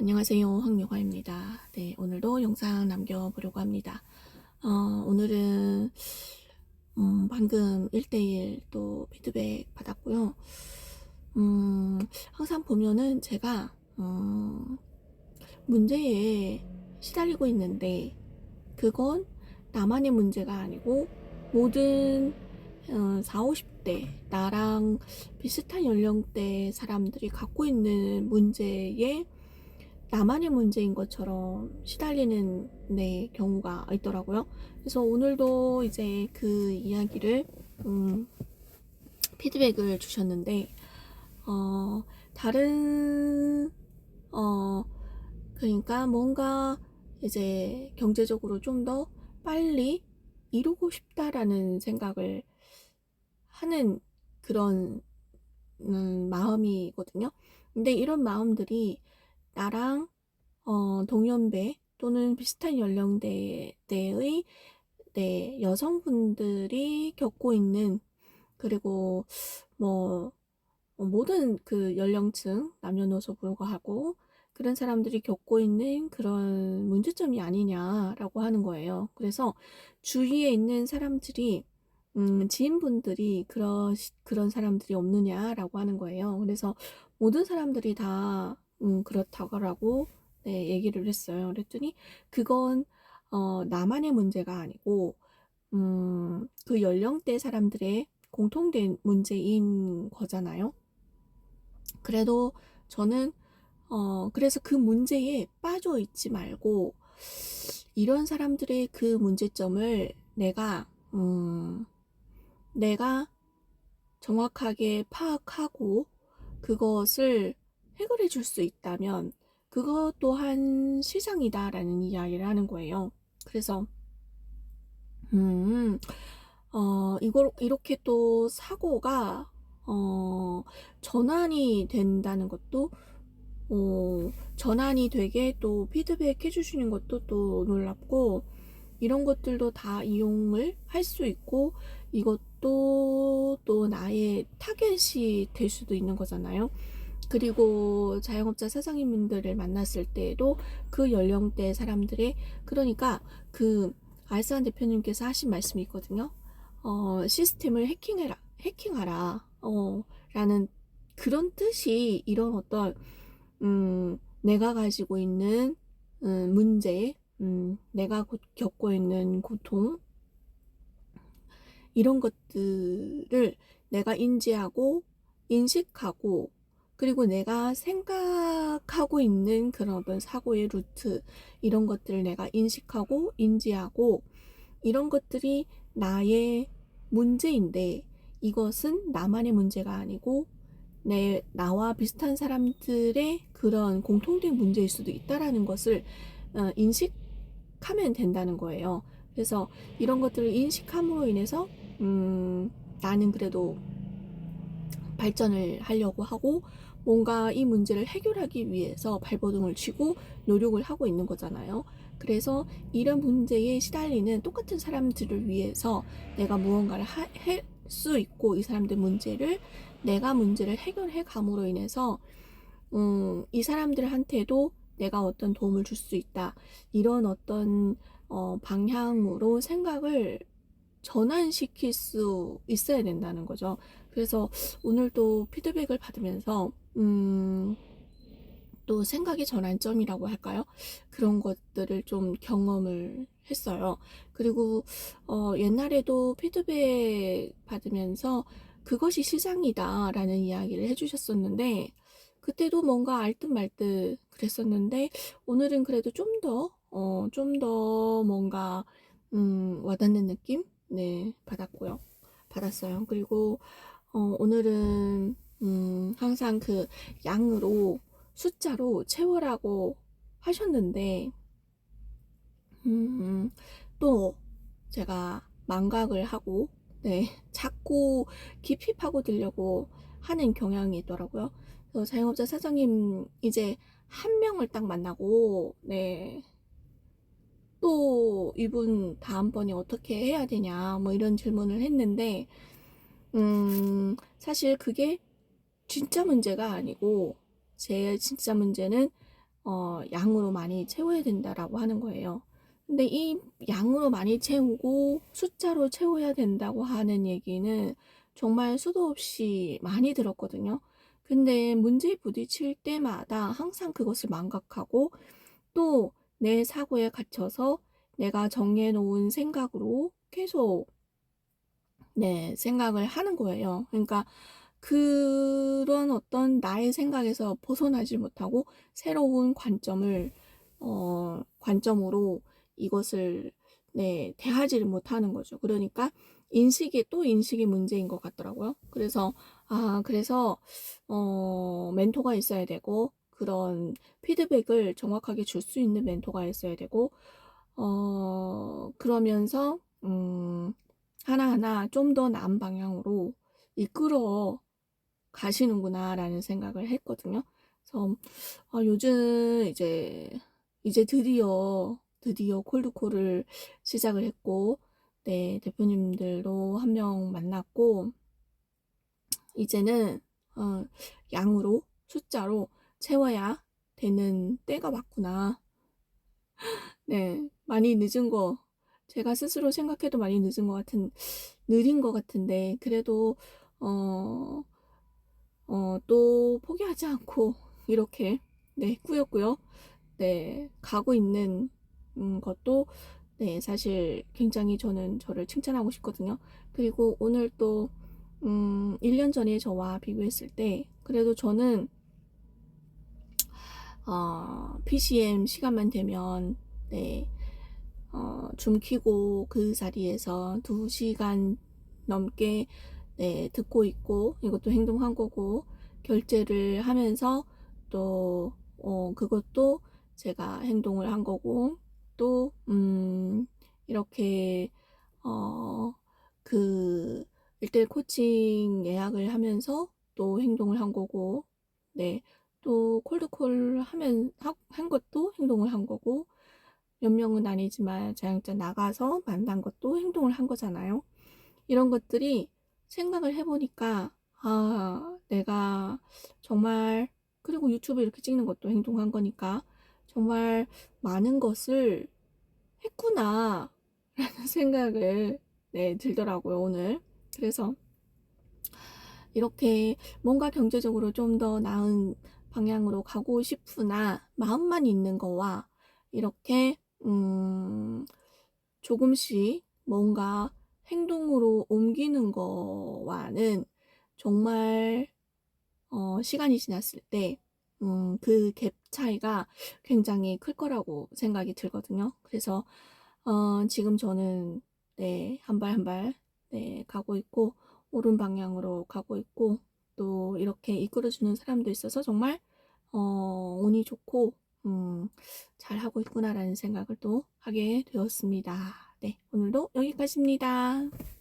안녕하세요. 황유화입니다. 네, 오늘도 영상 남겨보려고 합니다. 어, 오늘은, 음, 방금 1대1 또 피드백 받았고요. 음, 항상 보면은 제가, 음, 문제에 시달리고 있는데, 그건 나만의 문제가 아니고, 모든, 어, 40, 50대, 나랑 비슷한 연령대 사람들이 갖고 있는 문제에 나만의 문제인 것처럼 시달리는 내 경우가 있더라고요. 그래서 오늘도 이제 그 이야기를 음, 피드백을 주셨는데 어, 다른 어 그러니까 뭔가 이제 경제적으로 좀 더 빨리 이루고 싶다라는 생각을 하는 그런 음, 마음이거든요. 근데 이런 마음들이 나랑 어, 동년배 또는 비슷한 연령대의 네, 여성분들이 겪고 있는 그리고 뭐 어, 모든 그 연령층 남녀노소 불구하고 그런 사람들이 겪고 있는 그런 문제점이 아니냐라고 하는 거예요. 그래서 주위에 있는 사람들이 음, 지인분들이 그런 그런 사람들이 없느냐라고 하는 거예요. 그래서 모든 사람들이 다 음, 그렇다고 네, 얘기를 했어요. 그랬더니 그건 어, 나만의 문제가 아니고 음, 그 연령대 사람들의 공통된 문제인 거잖아요. 그래도 저는 어, 그래서 그 문제에 빠져 있지 말고 이런 사람들의 그 문제점을 내가 음, 내가 정확하게 파악하고 그것을 해결해 줄 수 있다면 그것 또한 시장이다라는 이야기를 하는 거예요. 그래서 음, 어, 이걸 이렇게 또 사고가 어, 전환이 된다는 것도 어, 전환이 되게 또 피드백 해주시는 것도 또 놀랍고 이런 것들도 다 이용을 할 수 있고 이것도 또 나의 타겟이 될 수도 있는 거잖아요. 그리고 자영업자 사장님분들을 만났을 때에도 그 연령대 사람들의 그러니까 그 알스한 대표님께서 하신 말씀이 있거든요. 어, 시스템을 해킹해라, 해킹하라, 어, 라는 그런 뜻이 이런 어떤, 음, 내가 가지고 있는, 음, 문제, 음, 내가 겪고 있는 고통, 이런 것들을 내가 인지하고, 인식하고, 그리고 내가 생각하고 있는 그런 사고의 루트, 이런 것들을 내가 인식하고, 인지하고, 이런 것들이 나의 문제인데, 이것은 나만의 문제가 아니고, 내, 나와 비슷한 사람들의 그런 공통된 문제일 수도 있다라는 것을 어, 인식하면 된다는 거예요. 그래서 이런 것들을 인식함으로 인해서, 음, 나는 그래도 발전을 하려고 하고, 뭔가 이 문제를 해결하기 위해서 발버둥을 치고 노력을 하고 있는 거잖아요. 그래서 이런 문제에 시달리는 똑같은 사람들을 위해서 내가 무언가를 할 수 있고 이 사람들 문제를 내가 문제를 해결해 감으로 인해서 음, 이 사람들한테도 내가 어떤 도움을 줄 수 있다. 이런 어떤 어, 방향으로 생각을 전환시킬 수 있어야 된다는 거죠. 그래서 오늘 또 피드백을 받으면서 음, 또 생각의 전환점이라고 할까요? 그런 것들을 좀 경험을 했어요. 그리고 어, 옛날에도 피드백 받으면서 그것이 시장이다라는 이야기를 해주셨었는데 그때도 뭔가 알듯 말듯 그랬었는데 오늘은 그래도 좀 더, 어, 좀 더 뭔가 음, 와닿는 느낌? 네, 받았고요. 받았어요. 그리고 어, 오늘은 음, 항상 그 양으로 숫자로 채워라고 하셨는데 음, 또 제가 망각을 하고 네, 자꾸 깊이 파고들려고 하는 경향이 있더라고요. 그래서 자영업자 사장님 이제 한 명을 딱 만나고 네. 또 이분 다음번에 어떻게 해야 되냐 뭐 이런 질문을 했는데 음, 사실 그게 진짜 문제가 아니고 제 진짜 문제는 어, 양으로 많이 채워야 된다라고 하는 거예요. 근데 이 양으로 많이 채우고 숫자로 채워야 된다고 하는 얘기는 정말 수도 없이 많이 들었거든요. 근데 문제에 부딪힐 때마다 항상 그것을 망각하고 또 내 사고에 갇혀서 내가 정해놓은 생각으로 계속 네, 생각을 하는 거예요. 그러니까 그런 어떤 나의 생각에서 벗어나지 못하고 새로운 관점을 어, 관점으로 이것을 네, 대하지를 못하는 거죠. 그러니까 인식이 또 인식이 문제인 것 같더라고요. 그래서 아, 그래서 어, 멘토가 있어야 되고 그런 피드백을 정확하게 줄 수 있는 멘토가 있어야 되고 어, 그러면서 음, 하나하나 좀 더 나은 방향으로 이끌어 가시는구나라는 생각을 했거든요. 그래서 아, 요즘 이제 이제 드디어 드디어 콜드콜을 시작을 했고 네 대표님들도 한 명 만났고 이제는 어, 양으로 숫자로 채워야 되는 때가 왔구나. 네 많이 늦은 거 제가 스스로 생각해도 많이 늦은 것 같은 느린 것 같은데 그래도 어, 어, 또 포기하지 않고 이렇게 네 꾸역꾸역 네 가고 있는 음, 것도 네 사실 굉장히 저는 저를 칭찬하고 싶거든요. 그리고 오늘 또 음, 1년 전에 저와 비교했을 때 그래도 저는 어, PCM 시간만 되면 네 어, 줌 키고 그 자리에서 2시간 넘게 네, 듣고 있고 이것도 행동한 거고 결제를 하면서 또 어, 그것도 제가 행동을 한 거고 또 음, 이렇게 어, 그 1대1 코칭 예약을 하면서 또 행동을 한 거고 네. 또 콜드콜 하면 한 것도 행동을 한 거고 몇 명은 아니지만 자영자 나가서 만난 것도 행동을 한 거잖아요. 이런 것들이 생각을 해보니까 아 내가 정말 그리고 유튜브 이렇게 찍는 것도 행동한 거니까 정말 많은 것을 했구나 라는 생각을 네 들더라고요 오늘. 그래서 이렇게 뭔가 경제적으로 좀 더 나은 방향으로 가고 싶으나 마음만 있는 거와 이렇게 음, 조금씩 뭔가 행동 옮기는 거와는 정말 어, 시간이 지났을 때 음, 그 갭 차이가 굉장히 클 거라고 생각이 들거든요. 그래서 어, 지금 저는 네, 한 발 한 발 네, 가고 있고 옳은 방향으로 가고 있고 또 이렇게 이끌어주는 사람도 있어서 정말 어, 운이 좋고 음, 잘 하고 있구나라는 생각을 또 하게 되었습니다. 네, 오늘도 여기까지입니다.